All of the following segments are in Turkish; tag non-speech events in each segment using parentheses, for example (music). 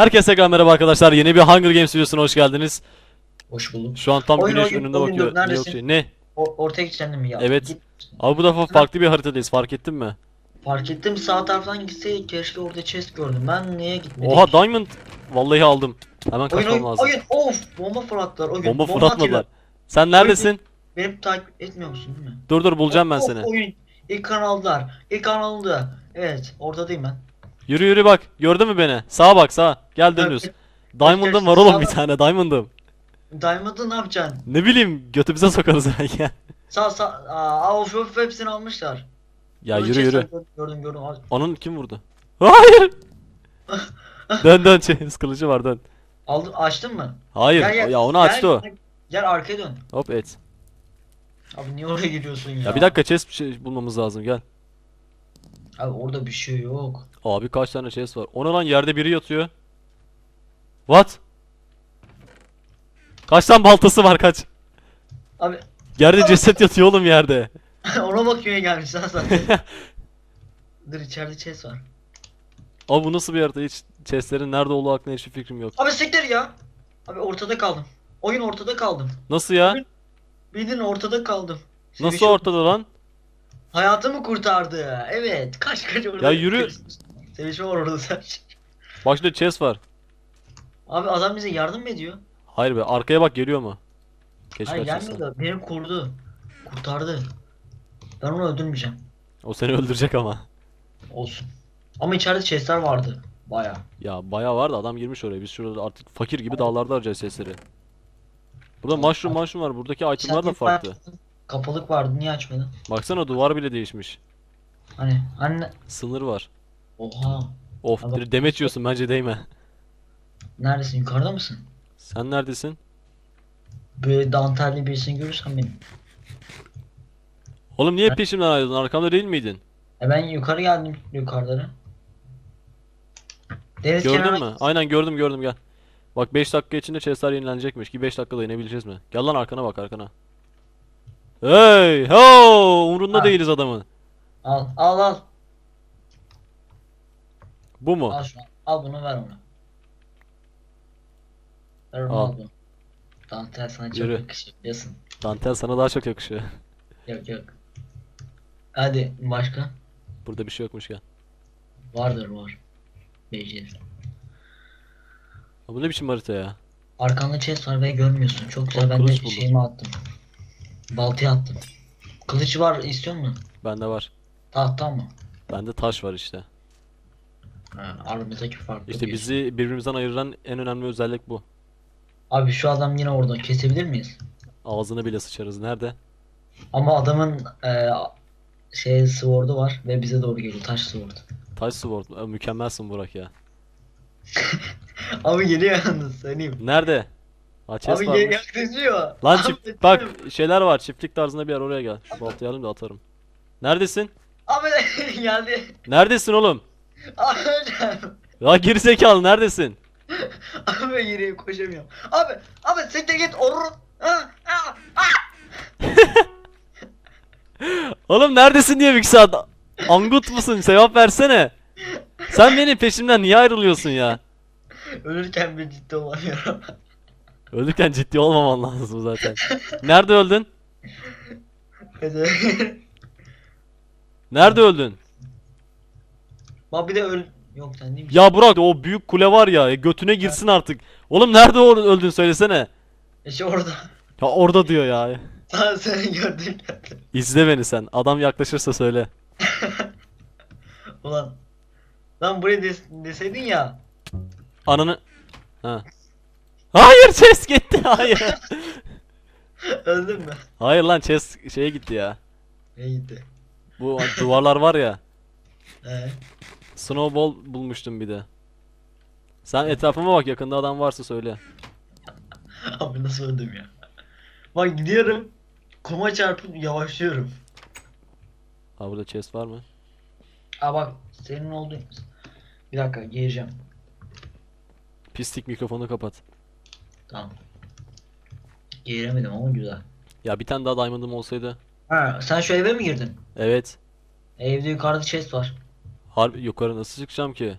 Herkese merhaba arkadaşlar. Yeni bir Hunger Games videosuna hoş geldiniz. Hoş bulduk. Şu an tam Oyun, güneş oyun, önünde oyun bakıyor. Ne yok şey. Ne? O, ortaya gideceksin mi ya? Evet. Git. Abi bu defa farklı bir haritadayız. Fark ettin mi? Fark ettim sağ taraftan gitseydik keşke orada chest gördüm. Ben niye gitmedim? Oha Diamond. Vallahi aldım. Hemen oyun, kaçmam oyun, lazım. oyun, of bomba fırlattılar oyun. Bomba atıyorlar. fırlatmadılar. Sen neredesin? Beni takip etmiyor musun değil mi? Dur dur bulacağım ben Of, seni. Oyun. İlk kan aldılar. İlk kan alındı. Evet ortadayım ben. Yürü yürü bak. Gördün mü beni? Sağa bak sağa. Gel dönüyoruz. Diamond'ım var oğlum bir tane Diamond'ım. Diamond'ı ne yapacaksın? Ne bileyim götümüze sokarız (laughs) belki. Sağ sağ. Aa of of hepsini almışlar. Ya yürü yürü. Gördüm gördüm. Al- Onun kim vurdu? (laughs) Hayır. (laughs) dön dön şey, kılıcı var dön. Aldın açtın mı? Hayır. Gel, gel. Ya onu açtı o. Gel, gel arkaya dön. Hop et. Abi niye oraya gidiyorsun ya? Ya bir dakika chest bir şey bulmamız lazım gel. Abi orada bir şey yok. Abi kaç tane chest var? Ona lan yerde biri yatıyor. What? Kaç tane baltası var kaç? Abi Yerde ceset yatıyor oğlum yerde. (laughs) ona bakıyor gelmiş lan zaten. (laughs) Dur içeride chest var. Abi bu nasıl bir harita? Hiç chestlerin nerede olduğu hakkında hiçbir fikrim yok. Abi siktir ya. Abi ortada kaldım. Oyun ortada kaldım. Nasıl ya? Bildin ortada kaldım. Nasıl Sevişim- ortada lan? Hayatımı kurtardı. Evet. Kaç kaç orada. Ya yürü. Sevişme var orada sen. Bak şurada chest var. Abi adam bize yardım mı ediyor? Hayır be arkaya bak geliyor mu? Keşke Hayır gelmiyor da beni kurdu. Kurtardı. Ben onu öldürmeyeceğim. O seni öldürecek ama. Olsun. Ama içeride chestler vardı. Baya. Ya bayağı var da adam girmiş oraya. Biz şurada artık fakir gibi dağlarda arayacağız chestleri. Burada mushroom mushroom var. Buradaki itemlar da farklı. Kapalık vardı niye açmadın? Baksana duvar bile değişmiş. Hani anne. Sınır var. Oha. Of Adam- bir demeç yiyorsun bence değme. Neredesin? Yukarıda mısın? Sen neredesin? Böyle dantelli birisini görürsem benim. Oğlum niye peşimden ayrıldın? Arkamda değil miydin? E ben yukarı geldim yukarılara. Deniz Gördün kenarına- mü? Aynen gördüm gördüm gel. Bak 5 dakika içinde chestler yenilenecekmiş ki 5 dakikada inebileceğiz mi? Gel lan arkana bak arkana. Hey ho umrunda Ha. değiliz adamın. Al al al. Bu mu? Al şunu. Al bunu ver ona. Ver onu Al. al, bunu. Dantel sana çok Yürü. yakışıyor biliyorsun. Dantel sana daha çok yakışıyor. Yok yok. Hadi başka? Burada bir şey yokmuş gel. Vardır var. Beceririz. Ha, bu ne biçim harita ya? Arkanda chest var ve görmüyorsun. Çok güzel Bak, ben de kılıç buldum. şeyimi attım. Baltayı attım. Kılıç var istiyor musun? Bende var. Tahta mı? Bende taş var işte. Ha, aramızdaki fark İşte bizi birbirimizden ayıran en önemli özellik bu. Abi şu adam yine orada kesebilir miyiz? Ağzını bile sıçarız. Nerede? Ama adamın e, şey sword'u var ve bize doğru geliyor taş sword. Taş sword. Mükemmelsin Burak ya. (laughs) Abi geliyor yalnız söyleyeyim. Nerede? Chest Abi varmış. yaklaşıyor. Lan Abi, çift bak şeyler var. Çiftlik tarzında bir yer oraya gel. Şu baltayı alayım da atarım. Neredesin? Abi (laughs) geldi. Neredesin oğlum? Abi hocam. Ya gerizekalı neredesin? Abi yürüyeyim koşamıyorum. Abi abi siktir git orur. (laughs) Oğlum neredesin diye bir saat. Angut musun? Cevap versene. Sen benim peşimden niye ayrılıyorsun ya? Ölürken bir ciddi olamıyorum. Ölürken ciddi olmaman lazım zaten. Nerede öldün? (laughs) Nerede öldün? Bak bir de öl... Yok sen değil mi? Ya Burak o büyük kule var ya götüne girsin artık. Oğlum nerede or- öldün söylesene. İşte orada. Ya orada diyor ya. Daha seni gördük. İzle beni sen. Adam yaklaşırsa söyle. (laughs) Ulan. Lan buraya des deseydin ya. Ananı... Ha. Hayır chest gitti hayır. (laughs) Öldün mü? hayır lan chest şeye gitti ya. Ne gitti? Bu duvarlar var ya. (laughs) Ee, Snowball bulmuştum bir de. Sen etrafıma bak yakında adam varsa söyle. (laughs) abi nasıl öldüm ya? Bak gidiyorum. Kuma çarpıp yavaşlıyorum. Ha burada chest var mı? Aa bak senin olduğun. Bir dakika gireceğim. Pislik mikrofonu kapat. Tamam. Giremedim ama güzel. Ya bir tane daha diamond'ım olsaydı. Ha sen şu eve mi girdin? Evet. Evde yukarıda chest var. Harbi yukarı nasıl çıkacağım ki?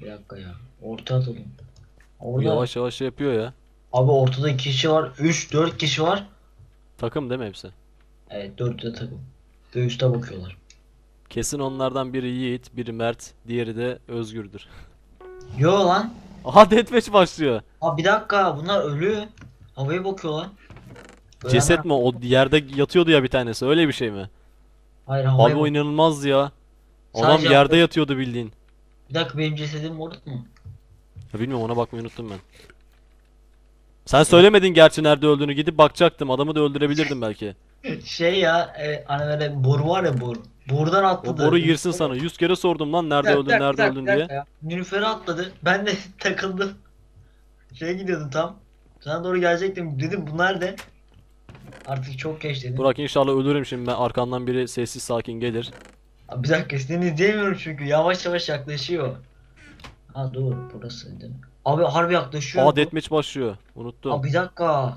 Bir dakika ya. Orta atalım. Orada, yavaş yavaş şey yapıyor ya. Abi ortada 2 kişi var. 3 4 kişi var. Takım değil mi hepsi? Evet 4 de takım. Göğüste bakıyorlar. Kesin onlardan biri Yiğit, biri Mert, diğeri de Özgür'dür. Yo lan. Aha deathmatch başlıyor. Abi bir dakika bunlar ölüyor. Havaya bakıyorlar. Ölenler- Ceset mi? O yerde yatıyordu ya bir tanesi. Öyle bir şey mi? Hayır havaya Abi o bak- inanılmaz ya. Adam Sadece yerde yatıyordu bildiğin. Bir dakika benim cesedim orada mı? Ya bilmiyorum ona bakmayı unuttum ben. Sen söylemedin gerçi nerede öldüğünü gidip bakacaktım. Adamı da öldürebilirdim belki. Şey ya e, hani böyle boru var ya boru. Buradan O atladı. boru girsin sana. Yüz kere sordum lan nerede öldün nerede öldün diye. Nilüfer'e atladı. Ben de (laughs) takıldım. Şeye gidiyordum tam. Sana doğru gelecektim. Dedim bu nerede? Artık çok geç dedim. Burak inşallah ölürüm şimdi ben arkamdan biri sessiz sakin gelir. Abi bir dakika seni izleyemiyorum çünkü yavaş yavaş yaklaşıyor. Ha dur burası değil mi? Abi harbi yaklaşıyor. Aa deathmatch başlıyor. Unuttum. Abi bir dakika.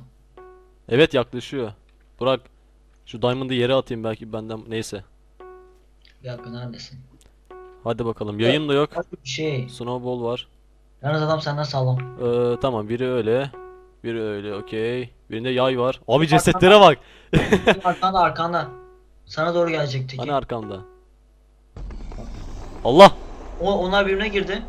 Evet yaklaşıyor. Burak şu diamond'ı yere atayım belki benden neyse. Bir dakika neredesin? Hadi bakalım. Yayın da yok. Şey. Snowball var. Yalnız adam senden sağlam. Ee, tamam biri öyle. Biri öyle okey. Birinde yay var. Abi cesetlere bak. arkanda arkanda. Sana doğru gelecek teki. Hani arkamda. Allah. O, onlar birbirine girdi.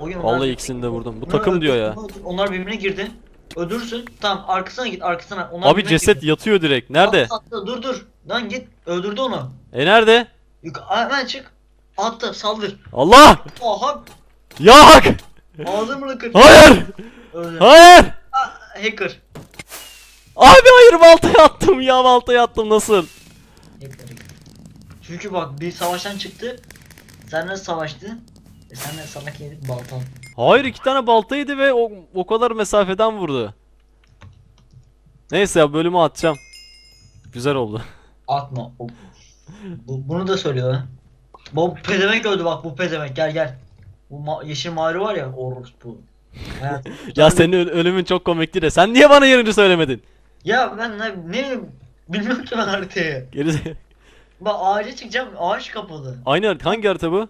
Oyun onlar Vallahi ikisini de vurdum. Bu takım diyor ya. Onlar birbirine girdi. Öldürürsün. Tamam arkasına git arkasına. Onlar Abi ceset girdi. yatıyor direkt. Nerede? Atla, atla, dur dur. Lan git öldürdü onu. E nerede? Yuk hemen çık. Attı saldır. Allah! Oha Yak! ağzımı kır. Hayır! Öldü. Hayır! Ah, hacker. Abi hayır baltaya attım ya baltaya attım nasıl? Hacker. Çünkü bak bir savaştan çıktı. Senle savaştı. E de salak yedik baltan. Hayır iki tane baltaydı ve o, o kadar mesafeden vurdu. Neyse ya bölümü atacağım. Güzel oldu. Atma. O- Bu, bunu da söylüyor ha. Bu pezevenk öldü bak bu pezevenk gel gel. Bu ma- yeşil mağarı var ya orospu. Hayat- (laughs) Ya senin öl- ölümün çok komikti de sen niye bana yerini söylemedin? Ya ben ne, ne bilmiyorum ki ben haritayı. Geri Bak ağaca çıkacağım ağaç kapalı. Aynı harita hangi harita bu?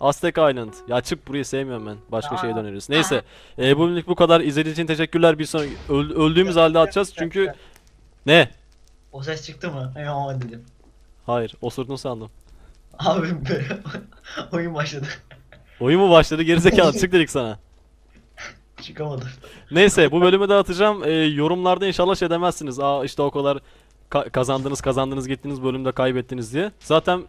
Aztec Island. Ya çık burayı sevmiyorum ben. Başka şeye döneriz. Neyse. E, bugünlük bu kadar. İzlediğiniz için teşekkürler. Bir sonraki öl- öldüğümüz halde atacağız çünkü ne? O ses çıktı mı? Ya dedim. Hayır, osurdun sandım. Abi (laughs) oyun başladı. Oyun mu başladı? Gerizekalı (laughs) çık dedik sana. Çıkamadım. Neyse bu bölümü de atacağım. Ee, yorumlarda inşallah şey demezsiniz. Aa işte o kadar ka- kazandınız kazandınız gittiniz bölümde kaybettiniz diye. Zaten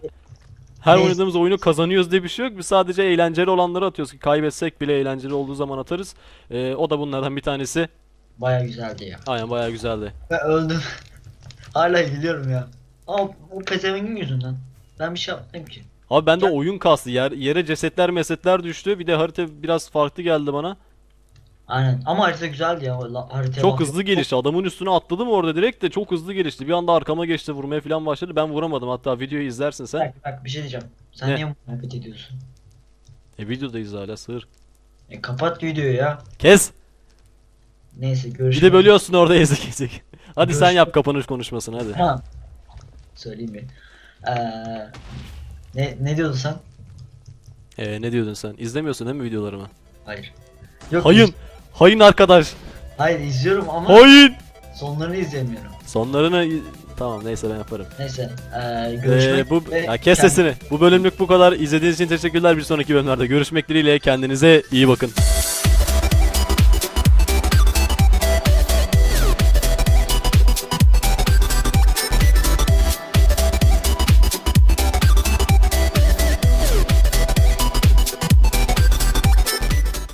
her Neyse. oynadığımız oyunu kazanıyoruz diye bir şey yok. Biz sadece eğlenceli olanları atıyoruz ki kaybetsek bile eğlenceli olduğu zaman atarız. Ee, o da bunlardan bir tanesi. Baya güzeldi ya. Aynen bayağı güzeldi. Ben öldüm. (laughs) Hala gülüyorum ya. Ama o pezevengin yüzünden. Ben bir şey yapmadım ki. Abi bende oyun kastı. Yer, yere cesetler mesetler düştü. Bir de harita biraz farklı geldi bana. Aynen. Ama harita güzeldi ya. la- Haritaya Çok bak- hızlı gelişti. Adamın üstüne atladım orada direkt de çok hızlı gelişti. Bir anda arkama geçti vurmaya falan başladı. Ben vuramadım. Hatta videoyu izlersin sen. Bak, bak bir şey diyeceğim. Sen Ne? niye muhabbet ediyorsun? E videodayız hala sığır. E, kapat videoyu ya. Kes. Neyse Bir görüşürüz. de bölüyorsun orada (laughs) ezik ezik. Hadi sen Görüşürüz. yap kapanış konuşmasını hadi. Ha. Söyleyeyim bir. Ee, ne, ne diyordun sen? Ee, ne diyordun sen? İzlemiyorsun değil mi videolarımı? Hayır. Yok, Hayın. Hayın arkadaş. hayır izliyorum ama Hayın. sonlarını izleyemiyorum. Sonlarını tamam neyse ben yaparım. Neyse. Ee, görüşmek Ee, bu ve ya kes kend- sesini. Bu bölümlük bu kadar. İzlediğiniz için teşekkürler. Bir sonraki bölümlerde görüşmek dileğiyle kendinize iyi bakın.